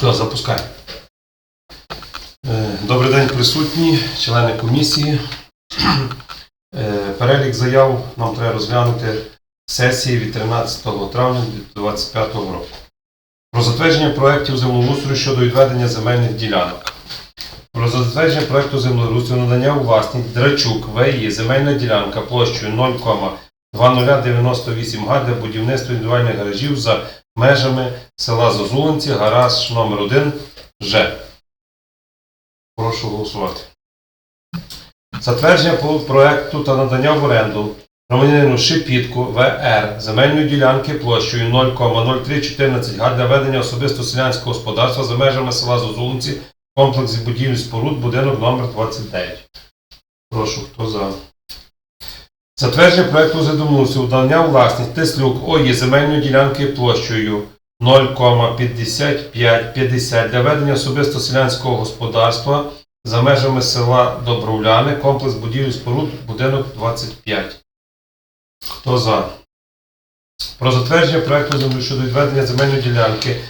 Все, запускай. Е, Добрий день, присутні, члени комісії. Е, Перелік заяв нам треба розглянути сесії від 13 травня 2025 року. Про затвердження проєктів землеустрою щодо відведення земельних ділянок. Про затвердження проєкту землеустрою надання у власність Драчук ВІ земельна ділянка площею 0,2098 га для будівництва індивідуальних гаражів за межами села Зозулинці, гараж номер 1 Ж. Прошу голосувати. Затвердження проекту та надання в оренду громадянину Шипітку ВР земельної ділянки площею 0,0314 га для ведення особисто селянського господарства за межами села Зозулинці, комплекс будівель споруд, будинок номер 29. Прошу, хто за? Затвердження проекту задумувся удання власність Теслюк ОЄ земельної ділянки площею 0,5550 для ведення особисто селянського господарства за межами села Добровляни, комплекс будівель споруд, будинок 25. Хто за? Про затвердження проекту землі щодо відведення земельної ділянки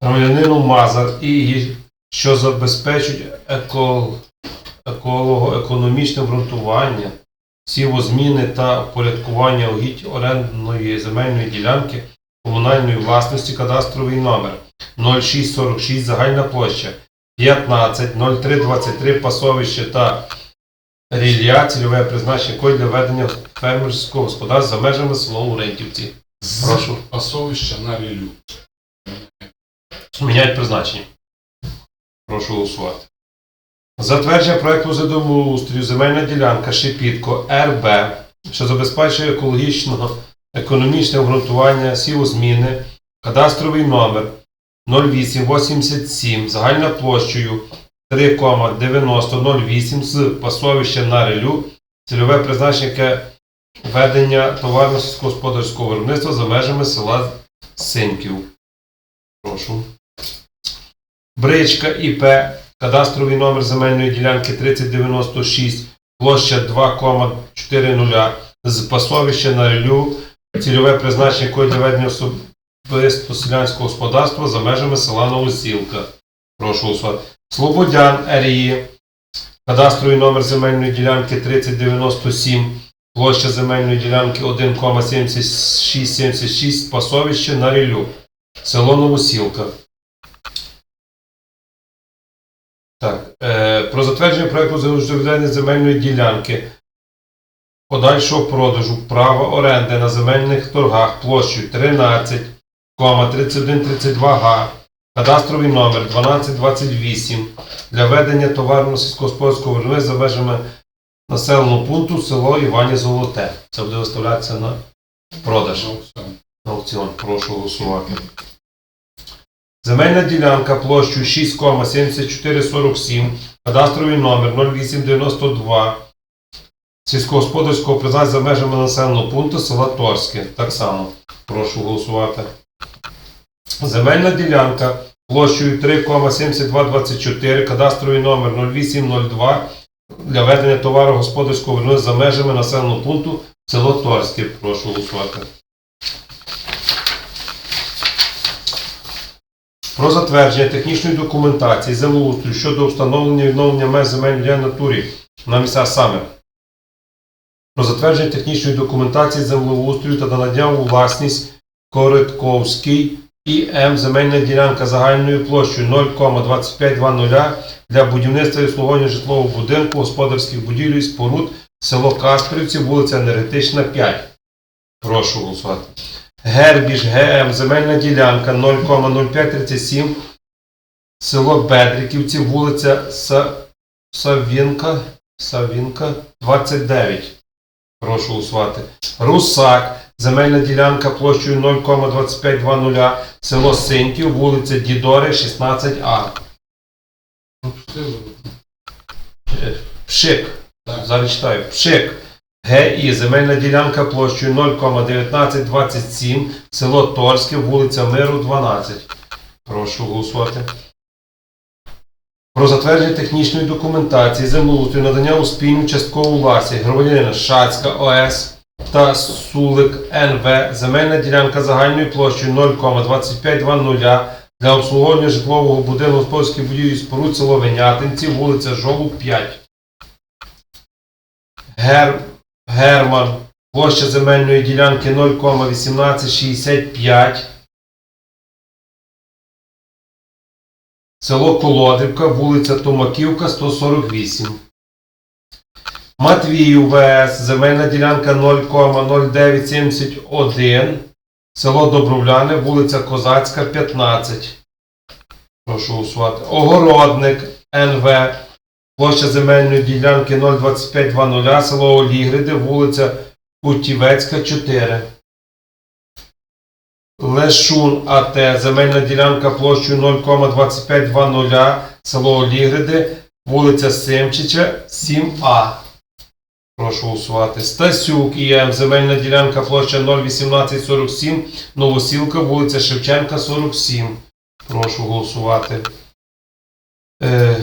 громадянину Мазар і що забезпечують еко, еколого-економічне обґрунтування сівозміни та порядкування угідь орендної земельної ділянки комунальної власності кадастровий номер 0646 загальна площа 15 0323 пасовище та рілля цільове призначення код для ведення фермерського господарства за межами села Урентівці. Прошу. Пасовище на рілю. Міняють призначення. Прошу голосувати. Затвердження проекту землеустрою земельна ділянка Шипітко РБ, що забезпечує екологічного економічне обґрунтування сівозміни, кадастровий номер 0887, загальна площею 3,9008 з пасовища на релю, цільове призначення ведення товарно сільськогосподарського виробництва за межами села Синьків. Прошу. Бричка ІП, кадастровий номер земельної ділянки 3096, площа 2,40 з пасовища на релю, цільове призначення якої для ведення особисто селянського господарства за межами села Новосілка. Прошу голосувати. Слободян РІ, кадастровий номер земельної ділянки 3097, площа земельної ділянки 1,7676, пасовище на релю, село Новосілка. Так, е, про затвердження проекту землевідведення земельної ділянки подальшого продажу права оренди на земельних торгах площею 13,3132 га, кадастровий номер 1228 для ведення товарно сільськогосподарського виробництва за межами населеного пункту село Івані Золоте. Це буде виставлятися на продаж. На аукціон. Прошу голосувати. Земельна ділянка площею 6,7447, кадастровий номер 0892, сільськогосподарського призначення за межами населеного пункту села Торське. Так само. Прошу голосувати. Земельна ділянка площею 3,7224, кадастровий номер 0802 для ведення товару господарського виробництва за межами населеного пункту село Торське. Прошу голосувати. Про затвердження технічної документації землеустрою щодо встановлення і відновлення меж земельної ділянки натурі на місцях саме. Про затвердження технічної документації землеустрою та надання у власність Коритковський ІМ земельна ділянка загальною площею 0,2520 для будівництва і обслуговування житлового будинку, господарських будівель і споруд, село Каспрівці, вулиця Енергетична, 5. Прошу голосувати. Гербіж ГМ, земельна ділянка 0,0537, село Бедриківці, вулиця Са- Савінка, Савінка, 29. Прошу голосувати. Русак, земельна ділянка площею 0,2520, село Синьків, вулиця Дідори, 16А. Ну, все. Е, Пшик. Зараз читаю. Пшик. ГІ. Земельна ділянка площею 0,1927. Село Торське, вулиця Миру, 12. Прошу голосувати. Про затвердження технічної документації землеустрою надання у спільну часткову власність громадянина Шацька ОС та Сулик НВ. Земельна ділянка загальною площею 0,2520 для обслуговування житлового будинку господарських будівлі споруд село Венятинці, вулиця Жолуб 5. Гер... Герман, площа земельної ділянки 0,1865. Село Колодрівка, вулиця Томаківка, 148. Матвію ВС, земельна ділянка 0,0971. Село Добровляне, вулиця Козацька, 15. Прошу голосувати. Огородник НВ. Площа земельної ділянки 02520, село Олігриди, вулиця Путівецька, 4. Лешун АТ, земельна ділянка площею 0,2520, село Олігриди, вулиця Симчича, 7А. Прошу голосувати. Стасюк ІМ, земельна ділянка площа 01847, Новосілка, вулиця Шевченка, 47. Прошу голосувати. Е.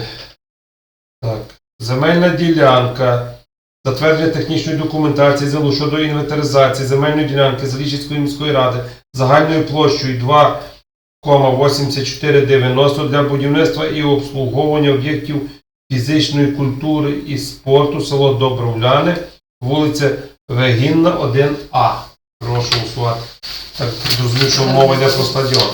Земельна ділянка. Затвердження технічної документації ЗЕЛУ щодо інвентаризації земельної ділянки Заліщицької міської ради загальною площею 2,8490 для будівництва і обслуговування об'єктів фізичної культури і спорту село Добровляне, вулиця Вегінна, 1А. Прошу голосувати. Так, зрозумів, що мова йде про стадіон.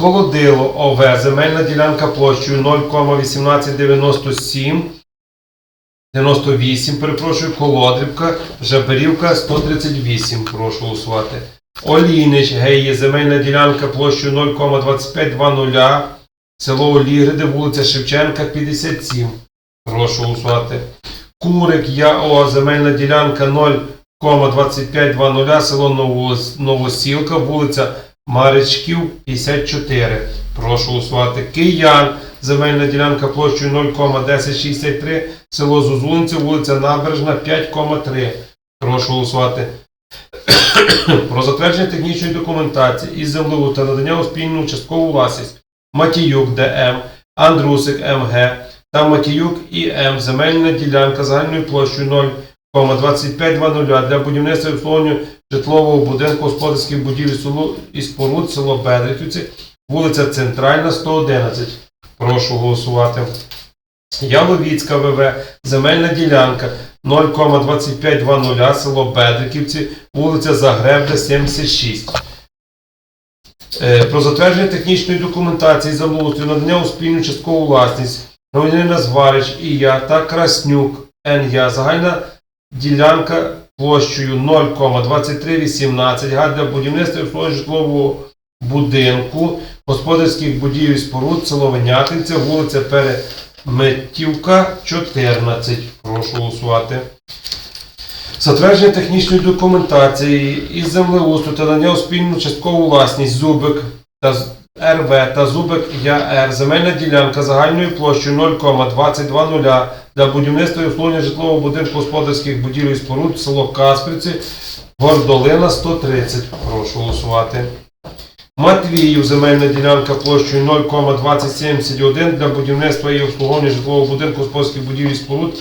Холодило ОВ, земельна ділянка площею 0,1897, 98, перепрошую, Колодрівка, Жаберівка, 138, прошу голосувати. Олійнич, Геї, земельна ділянка площею 0,2520, село Олігриди, вулиця Шевченка, 57, прошу голосувати. Курик, ЯО, земельна ділянка 0,2520, село Новосілка, вулиця Маричків 54. Прошу голосувати. Киян. Земельна ділянка площею 0,1063. Село Зозулинці, вулиця Набережна 5,3. Прошу голосувати. Про затвердження технічної документації із землею та надання у спільну часткову власність Матіюк ДМ, Андрусик МГ та Матіюк ІМ. Земельна ділянка загальною площею 0,2520 для будівництва і обслуговування житлового будинку господарських будівель і споруд село Бедриківці, вулиця Центральна, 111. Прошу голосувати. Яловіцька ВВ, земельна ділянка 0,2520, село Бедриківці, вулиця Загребда, 76. Е, Про затвердження технічної документації землеустрою надання у спільну часткову власність громадянина Зварич і я та Краснюк Н.Я. Загальна ділянка площею 0,2318 га для будівництва житлового будинку, господарських будівель споруд, село Венятинця, вулиця Переметівка, 14. Прошу голосувати. Затвердження технічної документації із землеустрою та надання у спільну часткову власність Зубик та РВ та Зубик ЯР. Земельна ділянка загальною площею 0,2020 для будівництва і обслуговування житлового будинку господарських будівель і споруд село Каспівці, Гордолина 130. Прошу голосувати. Матвіїв земельна ділянка площею 0,2071 для будівництва і обслуговування житлового будинку господарських будівель і споруд,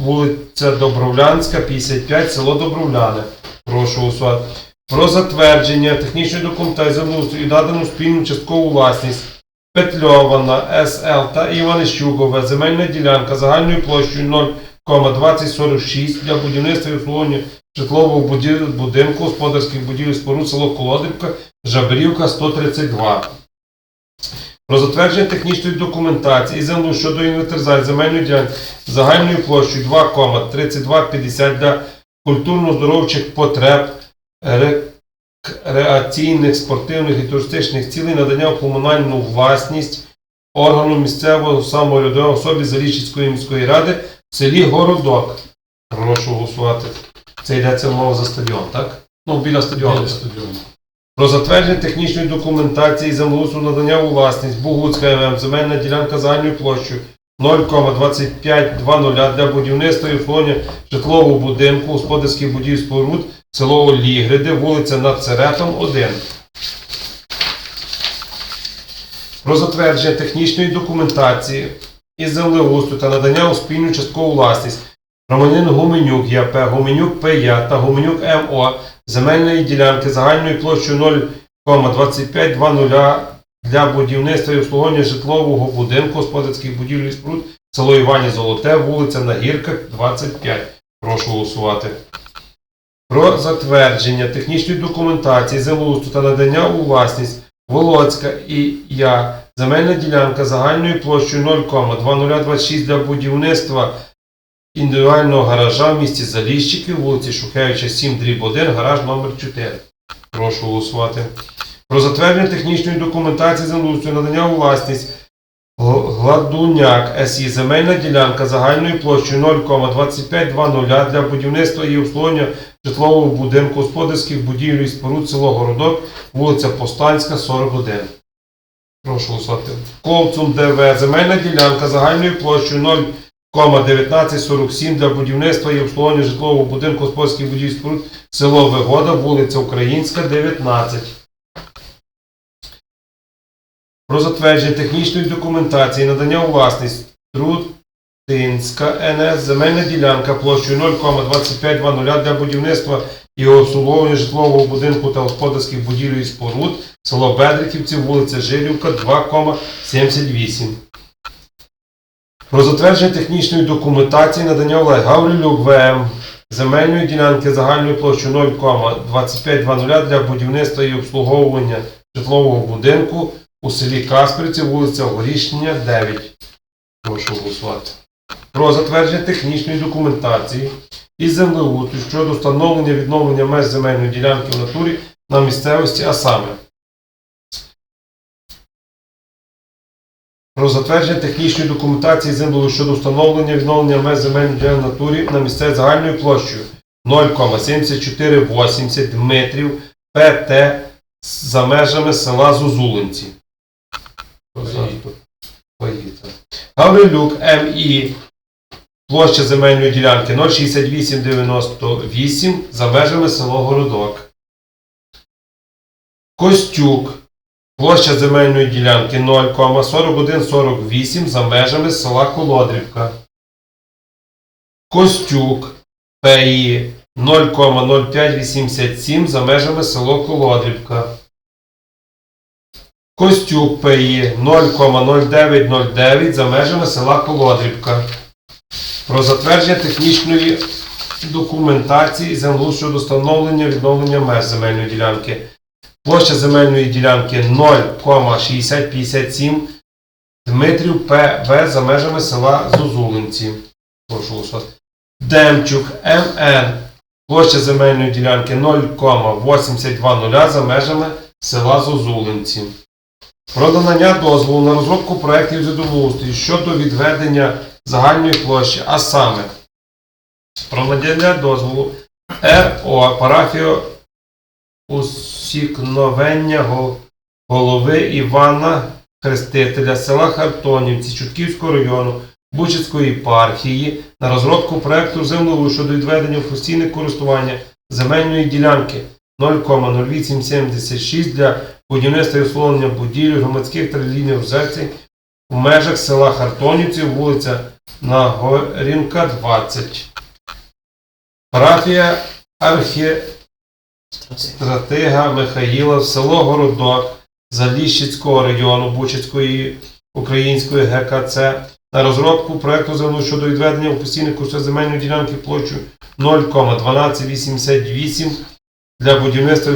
вулиця Добровлянська, 55, село Добровляне. Прошу голосувати. Про затвердження технічної документації і надану спільну часткову власність Петльована, СЛ та Іванищукове земельна ділянка загальною площею 0,2046 для будівництва і обслуговування житлового будинку господарських будівель споруд село Колодивка, Жабрівка 132. Про затвердження технічної документації і землю щодо інвентаризації земельної ділянки загальною площею 2,3250 для культурно-здоровчих потреб, рекреаційних, спортивних і туристичних цілей надання в комунальну власність органу місцевого самоврядування особі Заліщицької міської ради в селі Городок. Прошу голосувати. Це йдеться мова за стадіон, так? Ну, біля стадіону. Біля стадіону. Про затвердження технічної документації землеустрою надання у власність Бугуцька ММ, земельна ділянка загальною площею 0,2520 для будівництва і обслуговування житлового будинку, господарських будівель споруд, село Олігриди, вулиця Над Церетом, 1. Про затвердження технічної документації із землеустрою та надання у спільну часткову власність громадянин Гуменюк ЯП, Гуменюк ПЯ та Гуменюк МО земельної ділянки загальною площею 0,2520 для будівництва і обслуговування житлового будинку, господарських будівель і споруд, село Івані Золоте, вулиця Нагірка, 25. Прошу голосувати. Про затвердження технічної документації землеустрою та надання у власність Волоцька і Я земельна ділянка загальною площею 0,2026 для будівництва індивідуального гаража в місті Заліщики, вулиці Шухевича 7, дріб 1, гараж номер 4. Прошу голосувати. Про затвердження технічної документації землеустрою надання у власність Гладуняк СІ земельна ділянка загальною площею 0,2520 для будівництва і обслуговування житлового будинку, господарських будівель і споруд село Городок, вулиця Повстанська, 41. Прошу голосувати. Ковцум ДВ земельна ділянка загальною площею 0,1947 для будівництва і обслуговування житлового будинку, господарських будівель споруд село Вигода, вулиця Українська, 19. Про затвердження технічної документації надання у власність Трутинська НС земельна ділянка площею 0,2520 для будівництва і обслуговування житлового будинку та господарських будівель і споруд село Бедриківці, вулиця Жилівка, 2,78. Про затвердження технічної документації надання Олег Гаврилюк ВМ земельної ділянки загальною площею 0,2520 для будівництва і обслуговування житлового будинку у селі Касперці, вулиця Горішня, 9. Прошу голосувати. Про затвердження технічної документації із землеустрою щодо встановлення відновлення меж земельної ділянки в натурі на місцевості, а саме. Про затвердження технічної документації землеустрою щодо встановлення відновлення меж земельної ділянки в натурі на місцевості загальною площею 0,7480 метрів ПТ за межами села Зозулинці. Гаврилюк МІ. Площа земельної ділянки 06898 за межами село Городок. Костюк. Площа земельної ділянки 0,4148 за межами села Колодрівка. Костюк ПІ 0,0587 за межами село Колодрівка. Костюк ПІ 0,0909 за межами села Колодрівка. Про затвердження технічної документації землю щодо встановлення відновлення меж земельної ділянки. Площа земельної ділянки 0,6057 Дмитрів ПВ за межами села Зозулинці. Демчук МН. Площа земельної ділянки 0,8200 за межами села Зозулинці. Про надання дозволу на розробку проєктів землеустрою щодо відведення загальної площі, а саме про надання дозволу РО парафію усікновення голови Івана Хрестителя села Хартонівці Чутківського району Бучицької єпархії на розробку проєкту землеустрою щодо відведення в постійне користування земельної ділянки 0,0876 для будівництва і обслуговування будівель громадських та релігійних організацій в межах села Хартонівці, вулиця Нагорінка, 20. Парафія архістратига Михаїла, село Городок Заліщицького району Бучицької української ГКЦ на розробку проекту землі щодо відведення у постійних курсах земельної ділянки площею 0,1288 для будівництва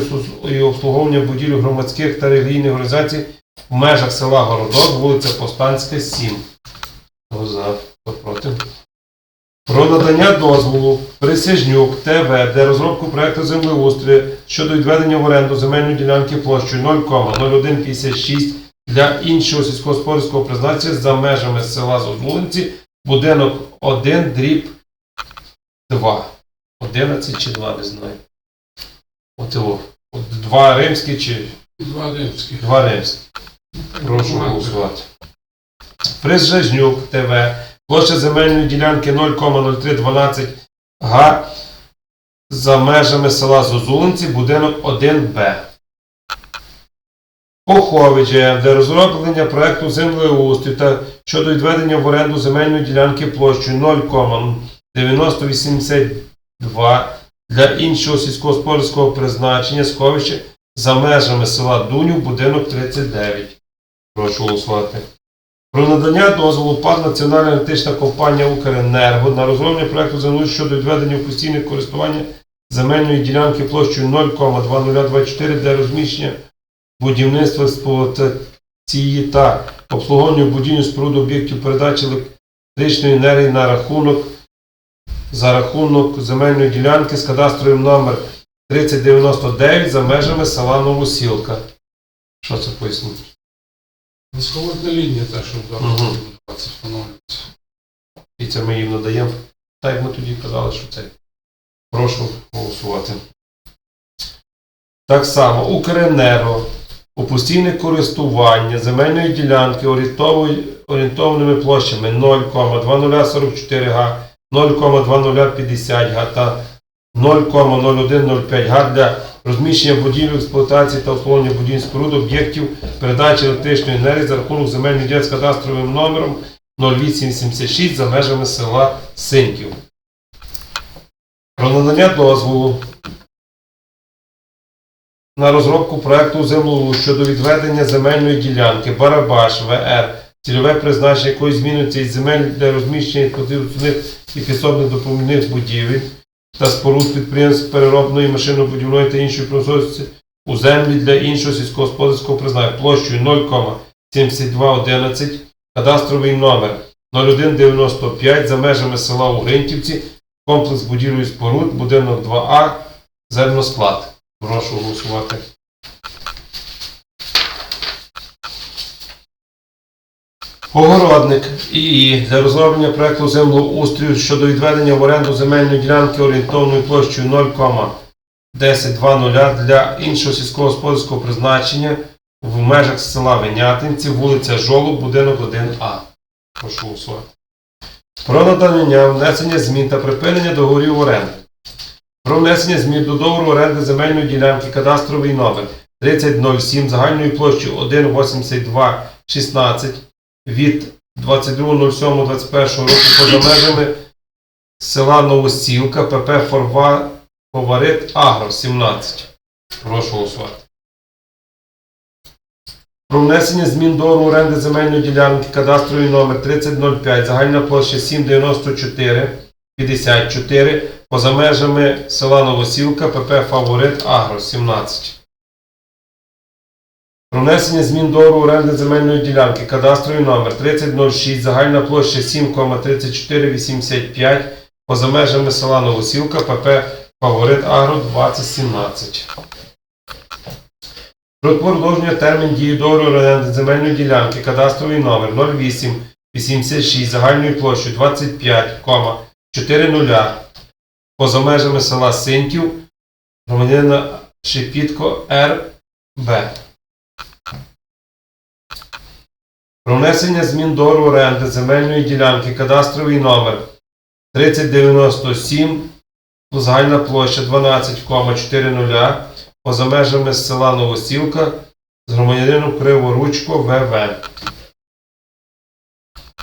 і обслуговування будівель громадських та релігійних організацій в межах села Городок, вулиця Повстанська, 7. Хто за, хто проти? Про надання дозволу Присяжнюк ТВ для розробку проекту землеустрою щодо відведення в оренду земельної ділянки площею 0,0156 для іншого сільськогосподарського призначення за межами села Зозулинці, будинок 1, дріб 2. 11 чи 2, не знаю. От його. От Два римські чи Два римських. два римські. Прошу голосувати. Присяжнюк ТВ. Площа земельної ділянки 0,0312 га за межами села Зозулинці, будинок 1Б. Похович для розроблення проекту землеустрою та щодо відведення в оренду земельної ділянки площею 0,9082 для іншого сільськогосподарського призначення сховища за межами села Дунів, будинок 39. Прошу голосувати. Про надання дозволу ПАД Національна енергетична компанія Укренерго на розроблення проекту землі щодо відведення в постійне користування земельної ділянки площею 0,2024 для розміщення будівництва експлуатації та обслуговування будівель споруд об'єктів передачі електричної енергії на рахунок за рахунок земельної ділянки з кадастровим номер 3099 за межами села Новосілка. Що це пояснить? Висководна лінія те, що зараз Мгм. встановлюється. І це ми їм надаємо. Так як ми тоді казали, що це. Прошу голосувати. Так само Укренерго у постійне користування земельної ділянки орієнтованими площами 0,2044 га, 0,2050 га та 0,0105 га для розміщення будівель експлуатації та обслуговування будівель споруд об'єктів передачі електричної енергії за рахунок земельних ділянок з кадастровим номером 0876 за межами села Синьків. Про надання дозволу на розробку проекту землеустрою щодо відведення земельної ділянки Барабаш ВР, цільове призначення якої змінюється із земель для розміщення підсобних і підсобних допоміжних будівель та споруд підприємств переробної машинобудівної та іншої промисловості у землі для іншого сільськогосподарського призначення площею 0,7211 кадастровий номер 0195 за межами села Угринтівці, комплекс будівлі споруд, будинок 2А, зерносклад. Прошу голосувати. Огородник ІІ для розроблення проекту землеустрою щодо відведення в оренду земельної ділянки орієнтовною площею 0,1020 для іншого сільськогосподарського призначення в межах села Венятинці, вулиця Жолоб, будинок 1А. Прошу голосувати. Про надання внесення змін та припинення договорів оренди. Про внесення змін до договору оренди земельної ділянки кадастровий номер 3007 загальною площею 1,8216 від 22.07.21 року поза межами села Новосілка ПП Форва Фаворит Агро 17. Прошу голосувати. Про внесення змін до оренди земельної ділянки кадастровий номер 3005, загальна площа 794 54, поза межами села Новосілка, ПП Фаворит Агро 17. Внесення змін до оренди земельної ділянки кадастровий номер 3006, загальна площа 7,3485, поза межами села Новосілка, ПП Фаворит Агро 2017. Про продовження термін дії договору оренди земельної ділянки кадастровий номер 08 86 загальною площею 25,40 поза межами села Синьків громадянина Шепітко Р.Б. Про внесення змін до оренди земельної ділянки кадастровий номер 3097 загальна площа 12,40 поза межами села Новосілка з громадянином Криворучко ВВ.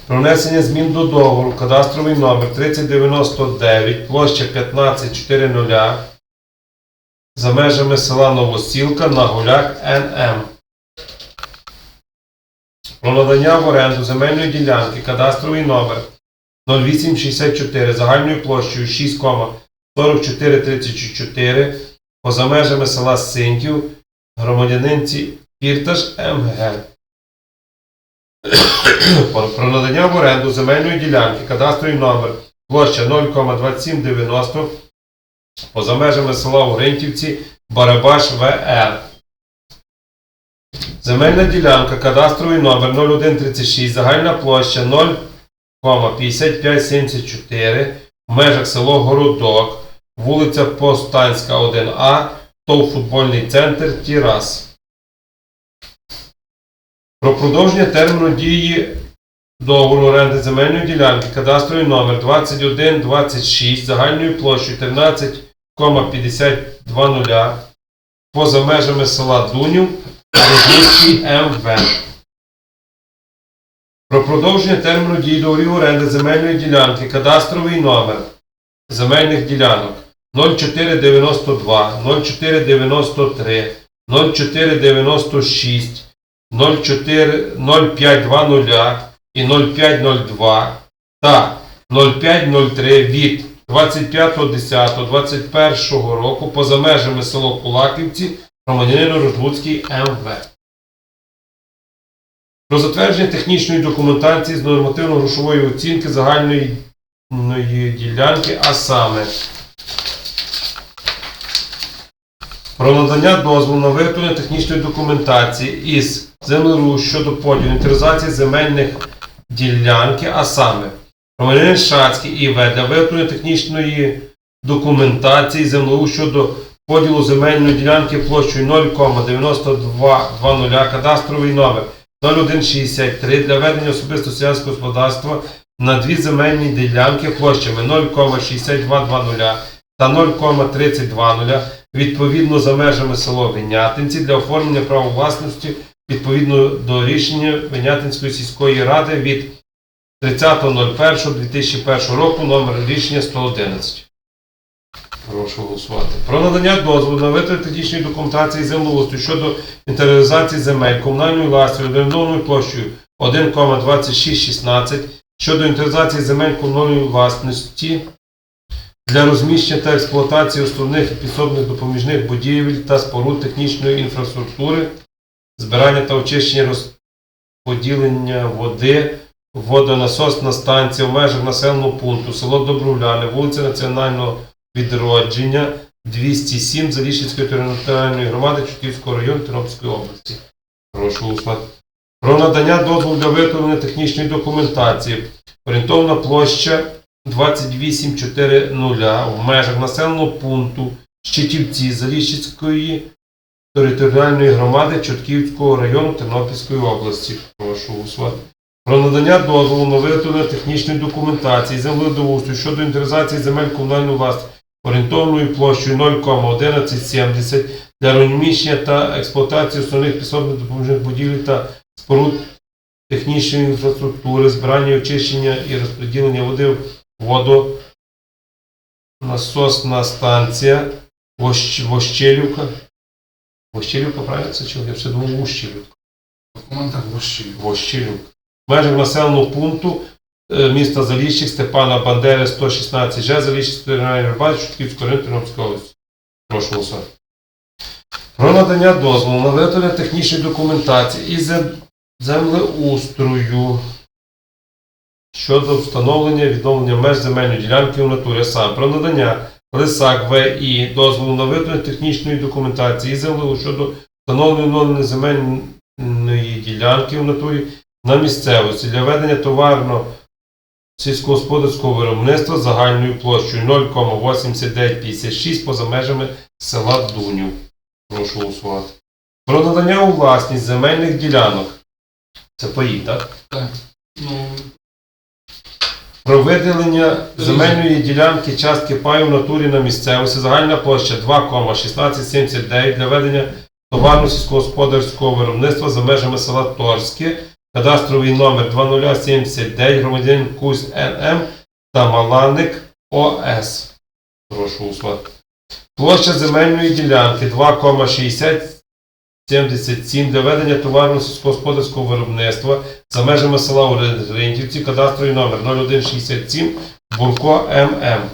Про внесення змін до договору кадастровий номер 3099, площа 1540 за межами села Новосілка на Гуляк НМ. Про надання в оренду земельної ділянки кадастровий номер 0864 загальною площею 6,4434 поза межами села Синьків громадянинці Пірташ МГ. Про надання в оренду земельної ділянки кадастровий номер площа 0,2790 поза межами села Угринтівці Барабаш ВР. Земельна ділянка кадастровий номер 0136 загальна площа 0,5574 в межах село Городок вулиця Повстанська 1А, ТОВ футбольний центр Тірас. Про продовження терміну дії договору оренди земельної ділянки кадастровий номер 2126 загальною площею 13,52 поза межами села Дунів Рожницький МВ. Про продовження терміну дії договорів оренди земельної ділянки кадастровий номер земельних ділянок 0492, 0493, 0496, 0520 і 0502 та 0503 від 25.10.21 року поза межами село Кулаківці громадянину Розвудський МВ. Про затвердження технічної документації з нормативно-грошової оцінки загальної ділянки, а саме про надання дозволу на виготовлення технічної документації із землеру щодо поділу інвентаризації земельних ділянки, а саме громадянин Шацький ІВ для виготовлення технічної документації землеру щодо поділу земельної ділянки площею 0,9220 кадастровий номер 0163 для ведення особисто селянського господарства на дві земельні ділянки площами 0,6220 та 0,3020 відповідно за межами село Винятинці для оформлення права власності відповідно до рішення Винятинської сільської ради від 30.01.2001 року номер рішення 111. Прошу голосувати. Про надання дозволу на витрат технічної документації землеустрою щодо інтеріалізації земель комунальної власності орієнтовною площею 1,2616 щодо інтеріалізації земель комунальної власності для розміщення та експлуатації основних і підсобних допоміжних будівель та споруд технічної інфраструктури, збирання та очищення розподілення води, водонасосна станція в межах населеного пункту, село Добровляне, вулиця Національного відродження 207 Заліщицької територіальної громади Чутківського району Тернопільської області. Прошу голосувати. Про надання дозволу для виготовлення технічної документації. Орієнтовна площа 2840 в межах населеного пункту Щитівці Заліщицької територіальної громади Чортківського району Тернопільської області. Прошу голосувати. Про надання дозволу на виготовлення технічної документації земледоустрою щодо інвентаризації земель комунальної власності орієнтовною площею 0,1170 для розміщення та експлуатації основних підсобних допоміжних будівель та споруд технічної інфраструктури, збирання, очищення і розподілення води, воду, насосна станція, Вощ- Вощелівка. Вощелівка, правильно це чого? Я все думав Вощелівка. Коментар вощі. Вощелівка. В межах населеного пункту міста Заліщик Степана Бандери 116 Ж, Заліщик громади, Чутківського району області. Прошу голосувати. Про надання дозволу на виготовлення технічної документації зем- землеустрою щодо встановлення відновлення меж земельної ділянки у натурі, а саме про надання Лисак ВІ дозволу на виготовлення технічної документації із землеустрою щодо встановлення і земельної ділянки в натурі на місцевості для ведення товарно сільськогосподарського виробництва загальною площею 0,8956 поза межами села Дунів. Прошу голосувати. Про надання у власність земельних ділянок. Це паї, так? Ну, Про виділення земельної ділянки частки паю в натурі на місцевості. Загальна площа 2,1679 для ведення товарно сільськогосподарського виробництва за межами села Торське. Кадастровий номер 2079, громадянин Кузь НМ та Маланик ОС. Прошу. Площа земельної ділянки 2,6077 для ведення товарно сільськогосподарського виробництва за межами села Орієнтівці, кадастровий номер 0167 Бурко ММ.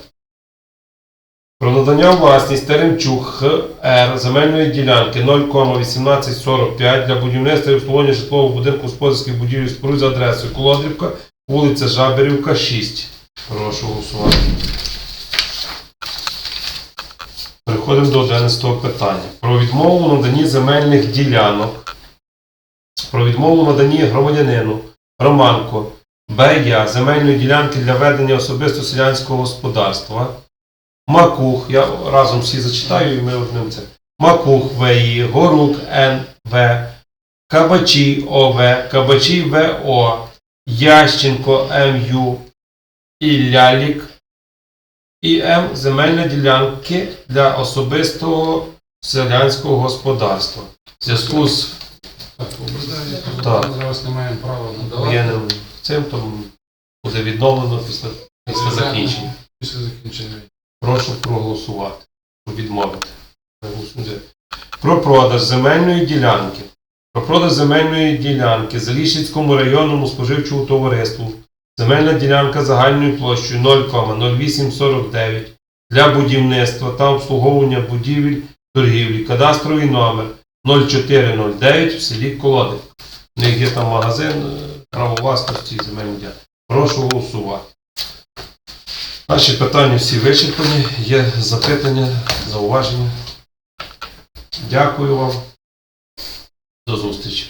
Про надання власність Теремчук ХР земельної ділянки 0,1845 для будівництва і обслуговування житлового будинку господарських будівель і споруд за адресою Колодрівка, вулиця Жаберівка, 6. Прошу голосувати. Переходимо до 11 питання. Про відмову наданні земельних ділянок. Про відмову наданні громадянину Романко Б.Я. земельної ділянки для ведення особисто селянського господарства. Макух, я разом всі зачитаю і ми одним це. Макух В.І., Горук Н.В., Кабачі О.В., Кабачі В.О., Ященко М.Ю. і Лялік І.М. земельні ділянки для особистого селянського господарства. В зв'язку з так, Зараз не маємо права надавати. воєнним цим, тому буде відновлено після, після закінчення. Після закінчення. Прошу проголосувати, відмовити. Про продаж земельної ділянки. Про продаж земельної ділянки Заліщицькому районному споживчому товариству. Земельна ділянка загальною площею 0,0849 для будівництва та обслуговування будівель торгівлі. Кадастровий номер 0409 в селі Колодик. У них є там магазин е, право власності земельної ділянки. Прошу голосувати. Наші питання всі вичерпані. Є запитання, зауваження. Дякую вам. До зустрічі.